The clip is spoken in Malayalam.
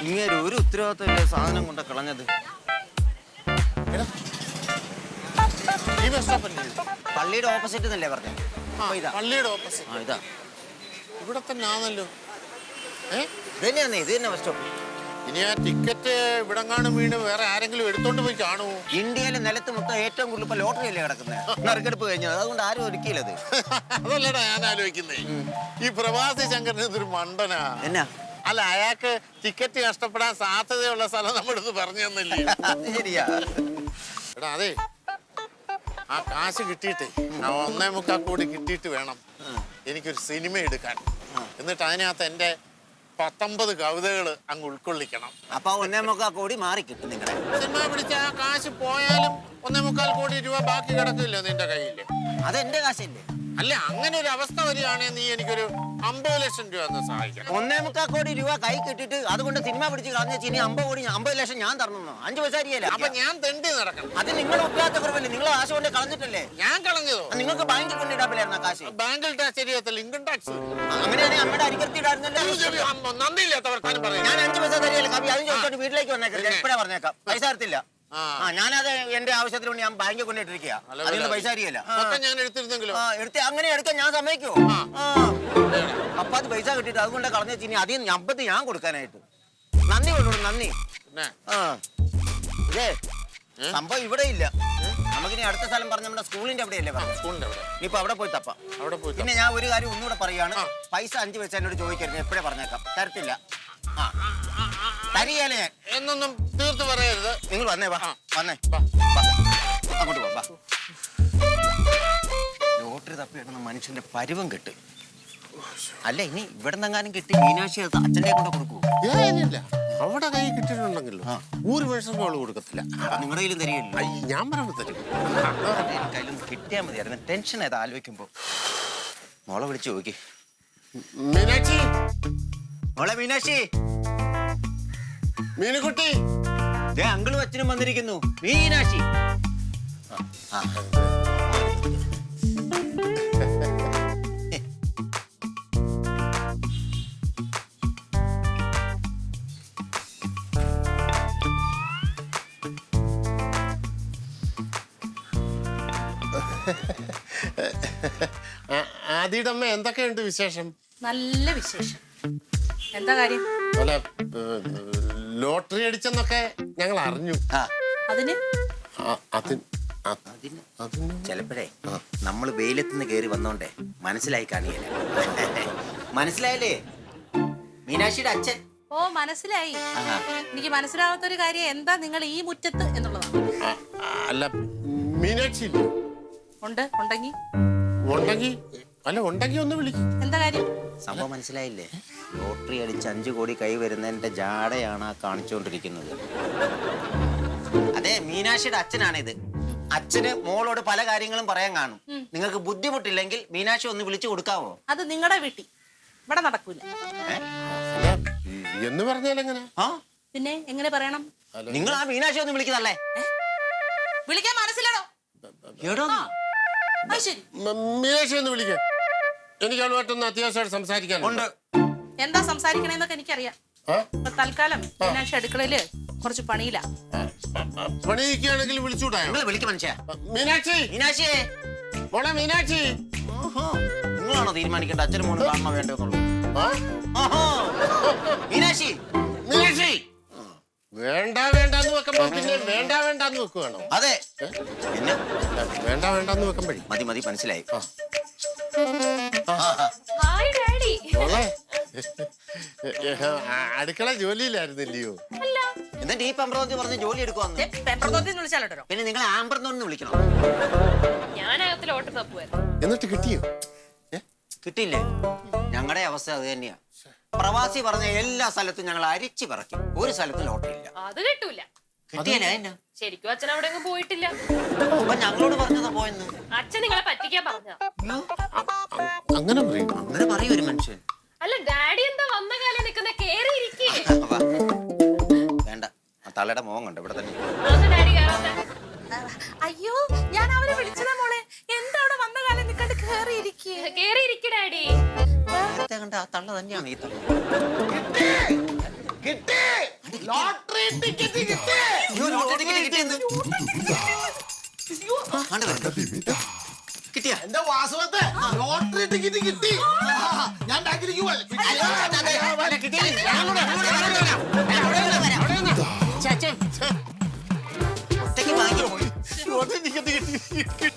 ഇങ്ങനെ ഒരു ഉത്തരവാദിത്തമില്ല സാധനം കൊണ്ട് കളഞ്ഞത്. പള്ളിയുടെ ഓപ്പോസിറ്റ് എന്നല്ലേ പറഞ്ഞത് പള്ളിയുടെ ഓപ്പോസിറ്റ് ആ ഇതാ. ഇവിടെ തന്നെ ആണല്ലോ. ഇതന്നെയാന്നേ ഇത് തന്നെ ബസ് സ്റ്റോപ്പ് ഇനി ആ ടിക്കറ്റ് ഇവിടെങ്ങാനും വീണ് വേറെ ആരെങ്കിലും എടുത്തോണ്ട് പോയി കാണുമോ ഇന്ത്യയിലെ നിലത്ത് മൊത്തം ഏറ്റവും കൂടുതൽ ഇപ്പൊ ലോട്ടറി അല്ലേ കിടക്കുന്നത് നറുക്കെടുപ്പ് കഴിഞ്ഞത് അതുകൊണ്ട് ആരും ഒരുക്കിയില്ലത് അതല്ലടാ ഞാൻ ആലോചിക്കുന്നേ. ഈ പ്രവാസി ശങ്കരൻ ഇതൊരു മണ്ടനാ. എന്നാ? അല്ല അയാൾക്ക് ടിക്കറ്റ് നഷ്ടപ്പെടാൻ സാധ്യതയുള്ള സ്ഥലം നമ്മളത് പറഞ്ഞു തന്നില്ലേ? അത് ശരിയാ. എടാ അതെ. ആ കാശ് കിട്ടിയിട്ട് ആ ഒന്നേ മുക്കാൽ കൂടി കിട്ടിയിട്ട് വേണം എനിക്കൊരു സിനിമ എടുക്കാൻ. എന്നിട്ട് അതിനകത്ത് എന്റെ പത്തൊമ്പത് കവിതകൾ അങ്ങ് ഉൾക്കൊള്ളിക്കണം. അപ്പൊ ഒന്നേ മുക്കാൽ കോടി മാറി കിട്ടും നിങ്ങളെ. സിനിമ പിടിച്ച ആ കാശ് പോയാലും ഒന്നേ മുക്കാൽ കോടി രൂപ ബാക്കി കിടക്കില്ല നിന്റെ കയ്യിൽ അതെന്റെ കാശല്ലേ? അല്ല അങ്ങനെ ഒരു അവസ്ഥ വരികയാണെങ്കിൽ നീ എനിക്കൊരു അമ്പത് ലക്ഷം രൂപ ഒന്ന് സഹായിക്കണം. ഒന്നേ മുക്കാൽ കോടി രൂപ കൈ കിട്ടിട്ട് അതുകൊണ്ട് സിനിമ പിടിച്ച് കളഞ്ഞ ഇനി അമ്പത് കോടി അമ്പത് ലക്ഷം ഞാൻ തരണം അഞ്ചു പൈസ അരിയല്ലേ? അപ്പൊ ഞാൻ തെണ്ടി നടക്കണം. അത് നിങ്ങളുടെ ഉത്തരവാദിത്ത കുറവല്ലേ? നിങ്ങൾ കാശ് കൊണ്ട് കളഞ്ഞിട്ടല്ലേ? ഞാൻ കളഞ്ഞതോ? നിങ്ങൾക്ക് ബാങ്കിൽ കൊണ്ടിടാപ്പില്ലായിരുന്ന കാശ്? ബാങ്കിൽ ടാക്സ് ശരിയത്തില്ല ഇൻകം ടാക്സ് അങ്ങനെയാണ് അമ്മയുടെ അരികത്തിടായിരുന്നല്ലോ പറയാം ഞാൻ അഞ്ചു പൈസ തരികയല്ലേ കവി? അതും ചോദിച്ചോണ്ട് വീട്ടിലേക്ക് വന്നേക്കാം. എപ്പോഴാ പറഞ്ഞേക്കാം. പൈസ തരത്തില്ല. ആ. ഞാനത് എന്റെ ആവശ്യത്തിന് വേണ്ടി ഞാൻ ബാങ്കിൽ കൊണ്ടിട്ടിരിക്കുക അതിന് പൈസ അറിയില്ല ഒക്കെ ഞാൻ എടുത്തിരുന്നെങ്കിലോ? ആ എടുത്ത് അങ്ങനെ എടുക്കാൻ ഞാൻ സമ്മതിക്കോ. അപ്പൊ അത് പൈസ കിട്ടിട്ട് അതുകൊണ്ട് കളഞ്ഞു ഇനി അതിൽ അമ്പത് ഞാൻ കൊടുക്കാനായിട്ട്. നന്ദി കൊണ്ടു നന്ദി. ആ. ഇതേ? സംഭവം ഇവിടെ ഇല്ല. നമുക്കിനി അടുത്ത സ്ഥലം പറഞ്ഞ നമ്മുടെ സ്കൂളിന്റെ അവിടെയല്ലേ പറഞ്ഞത്? സ്കൂളിന്റെ അവിടെ. ഇപ്പൊ അവിടെ പോയി തപ്പാം. അവിടെ പോയി പിന്നെ ഞാൻ ഒരു കാര്യം ഒന്നുകൂടെ പറയാണ് പൈസ അഞ്ച് വെച്ചാൽ എന്നോട് ചോദിക്കരുത് എപ്പോഴേ പറഞ്ഞേക്കാം? തരത്തില്ല. ആ. തരികയല്ലേ ഞാൻ എന്നൊന്നും തീർത്ത് പറയരുത്. നിങ്ങൾ വന്നേ വാ. വന്നേ. വാ. വാ. അങ്ങോട്ട് പോ വാ. ലോട്ടറി തപ്പി കിടന്ന മനുഷ്യന്റെ പരുവം കെട്ട്. അല്ല ഇനി ഇവിടെ നിന്നെങ്ങാനും കിട്ടി മീനാക്ഷി അത് അച്ഛന്റെ കൂടെ കൊടുക്കൂ ഏനില്ല അവിടെ കൈ കിട്ടിയിട്ടുണ്ടെങ്കിലോ? ആ. ഒരു പൈസ അവൾ കൊടുക്കത്തില്ല. നിങ്ങളുടെ കയ്യിലും തരികയില്ല ഞാൻ പറയുമ്പോ തരും. കയ്യിലും കിട്ടിയാൽ മതിയായിരുന്നു ടെൻഷൻ ഏതാ? ആലോചിക്കുമ്പോ. മോളെ വിളിച്ചു നോക്കി മീനാക്ഷി? മോളെ മീനാക്ഷി? മീനുകുട്ടി. ദേ അങ്കിളും അച്ഛനും വന്നിരിക്കുന്നു. മീനാശി ആ, ആ. ആ- ആദിയുടെ അമ്മ എന്തൊക്കെയുണ്ട് വിശേഷം? നല്ല വിശേഷം. എന്താ കാര്യം? അല്ല ലോട്ടറി അടിച്ചെന്നൊക്കെ ഞങ്ങൾ അറിഞ്ഞു. ചെലപ്പോഴേ അതിന് നമ്മൾ വെയിലത്തുനിന്ന് കയറി വന്നോണ്ടേ മനസ്സിലായി കാണിയല്ലേ? മനസ്സിലായല്ലേ? മീനാക്ഷിയുടെ അച്ഛൻ. ഓ മനസ്സിലായി. എനിക്ക് മനസ്സിലാവാത്ത ഒരു കാര്യം എന്താ നിങ്ങൾ ഈ മുറ്റത്ത് എന്നുള്ളതാണ്. അല്ല മീനാക്ഷി ഉണ്ട് അല്ല ഉണ്ടെങ്കി ഒന്ന് വിളിക്കും. എന്താ കാര്യം? സംഭവം മനസ്സിലായില്ലേ? ലോട്ടറി അടിച്ച് അഞ്ചു കോടി കൈ വരുന്നതിന്റെ ജാടയാണ് ആ കാണിച്ചുകൊണ്ടിരിക്കുന്നത്. അതെ മീനാക്ഷിയുടെ അച്ഛനാണിത്. അച്ഛന് മോളോട് പല കാര്യങ്ങളും പറയാൻ കാണും. നിങ്ങൾക്ക് ബുദ്ധിമുട്ടില്ലെങ്കിൽ മീനാക്ഷി ഒന്ന് വിളിച്ചു കൊടുക്കാവോ? അത് നിങ്ങളുടെ വീട്ടിൽ ഇവിടെ നടക്കൂല. എന്ന് പറഞ്ഞാൽ എങ്ങനെ? ആ? പിന്നെ എങ്ങനെ പറയണം? നിങ്ങൾ ആ മീനാക്ഷി ഒന്ന് വിളിക്കുന്നല്ലേ വിളിക്കാൻ മനസ്സിലാണോ എടോ മീനാക്ഷി ഒന്ന് വിളിക്കാം. എനിക്ക് അവളുമായിട്ടൊന്ന് അത്യാവശ്യമായിട്ട് സംസാരിക്കാനുണ്ട്. ഉണ്ട്. എന്താ സംസാരിക്കണേന്നൊക്കെ എനിക്കറിയാം? ഇപ്പൊ തൽക്കാലം മീനാക്ഷി അടുക്കളയിൽ കുറച്ച് പണിയില്ല പണി നിൽക്കുകയാണെങ്കിൽ വിളിച്ചുകൂടായോ വിളിക്കും മനുഷ്യ. മീനാക്ഷി! മീനാക്ഷിയെ. മോളെ മീനാക്ഷി! ഓഹോ. നിങ്ങളാണോ തീരുമാനിക്കേണ്ട അച്ഛനും മോനും കാണണോ വേണ്ടതെന്നുള്ളൂ? മീനാക്ഷി. മീനാക്ഷി! വേണ്ട വേണ്ടാന്ന് വെക്കുമ്പോ പിന്നെ വേണ്ട വേണ്ടാന്ന് വെക്കുവാണോ? അതെ. പിന്നെ? വേണ്ട വേണ്ടാന്ന് വെക്കുമ്പോഴേ? മതി മതി മനസ്സിലായി. അടുക്കള ജോലിയിലായിരുന്നില്ലയോ എന്നിട്ട് ഈ പെമ്പറോന്തി പറഞ്ഞ് ജോലി എടുക്കുവാന്ന് പെപ്പറത്തോത്തി വിളിച്ചാലോട്ടോ പിന്നെ നിങ്ങൾ ആമ്പറന്തോന്ന് വിളിക്കണം? ഞാനകത്ത് ലോട്ട് തപ്പുമായിരുന്നു എന്നിട്ട് കിട്ടിയോ? കിട്ടിയില്ലേ? ഞങ്ങളുടെ അവസ്ഥ അത് തന്നെയാ. പ്രവാസി പറഞ്ഞ എല്ലാ സ്ഥലത്തും ഞങ്ങൾ അരിച്ചു പറക്കും. ഒരു സ്ഥലത്തും ലോട്ടറി ഇല്ല അത് കിട്ടൂല. എന്നാ? ശരിക്കും അച്ഛൻ അവിടെ പോയിട്ടില്ല. അപ്പൊ ഞങ്ങളോട് പറഞ്ഞതാ പോയെന്ന്? അച്ഛൻ നിങ്ങളെ പറ്റിക്കാൻ പറഞ്ഞ അങ്ങനെ പറയും. അങ്ങനെ പറയൂ കേറി ഇരിക്കേ കേറി ഇരിക്ക ഡാഡി കണ്ട? ആ തള്ള തന്നെയാണ് ഈ തള്ള. ടിക്കറ്റ് കിട്ടി. അയ്യോ, ലോട്ടറി ടിക്കറ്റ് കിട്ടിയെന്ന്. കിട്ടിയാ? എന്റെ വാസവത്തെ ലോട്ടറി ടിക്കറ്റ് കിട്ടി. ഞാൻ. ഒറ്റയ്ക്ക് വാങ്ങി ലോട്ടറി ടിക്കറ്റ് കിട്ടി.